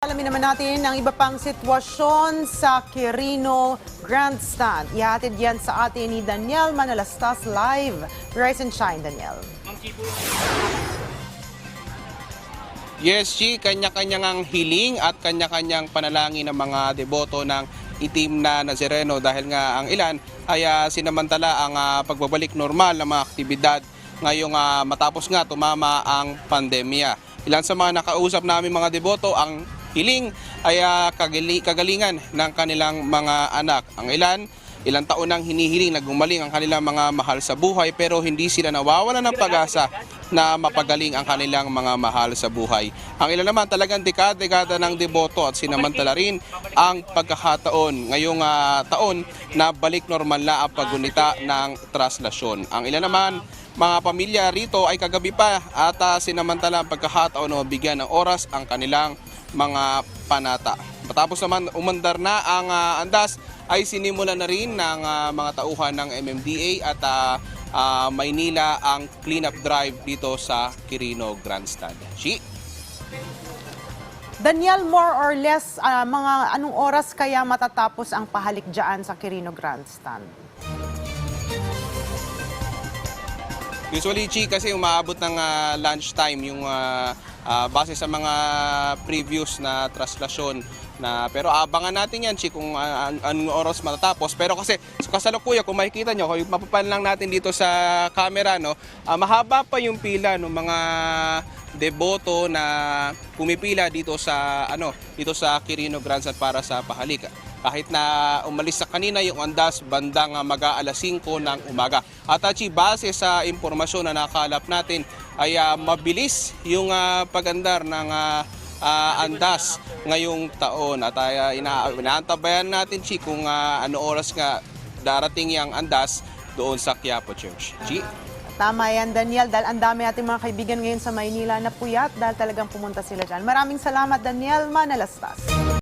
Alamin naman natin ang iba pang sitwasyon sa Quirino Grandstand. Ihatid yan sa atin ni Daniel Manalastas live. Rise and shine, Daniel. Yes, Chi, kanya-kanyang ang hiling at kanya-kanyang panalangin ng mga deboto ng itim na Nazareno dahil nga ang ilan ay ah, sinamantala ang ah, pagbabalik normal ng mga aktibidad ngayong ah, matapos nga tumama ang pandemya. Ilan sa mga nakausap namin mga deboto ang hiling ay ah, kagali- kagalingan ng kanilang mga anak. Ang ilan Ilang taon nang hinihiling na gumaling ang kanilang mga mahal sa buhay pero hindi sila nawawalan ng pag-asa na mapagaling ang kanilang mga mahal sa buhay. Ang ilan naman talagang dekada-dekada ng deboto at sinamantala rin ang pagkakataon ngayong ah, taon na balik normal na ang paggunita ng traslasyon. Ang ilan naman mga pamilya rito ay kagabi pa at ah, sinamantala ang pagkakataon o bigyan ng oras ang kanilang mga panata. Matapos naman umandar na ang ah, andas ay sinimula na rin ng ah, mga tauhan ng MMDA at ah, ah, Maynila ang cleanup drive dito sa Quirino Grandstand. Shi? Daniel, more or less, ah, mga anong oras kaya matatapos ang pahalik dyan sa Quirino Grandstand? Usually, Chi, kasi umaabot ng ah, lunchtime yung ah, ah, base sa mga previous na traslasyon. Na, pero abangan natin yan, Chi, kung ah, an- oras matatapos. Pero kasi sa kasalukuyan, kung makikita nyo, kung mapapan lang natin dito sa camera, no, ah, mahaba pa yung pila ng mga deboto na pumipila dito sa ano dito sa Quirino Grandstand para sa pahalik kahit na umalis sa kanina yung andas bandang mag-aalas 5 ng umaga. At achi, base sa impormasyon na nakalap natin ay ah, mabilis yung ah, pagandar ng ah, ah, andas ngayong taon. At uh, ina inaantabayan natin, Chi, kung ah, ano oras nga darating yung andas doon sa Quiapo Church. Chi? Tama yan, Daniel, dahil ang dami ating mga kaibigan ngayon sa Maynila na puyat dahil talagang pumunta sila dyan. Maraming salamat, Daniel Manalastas.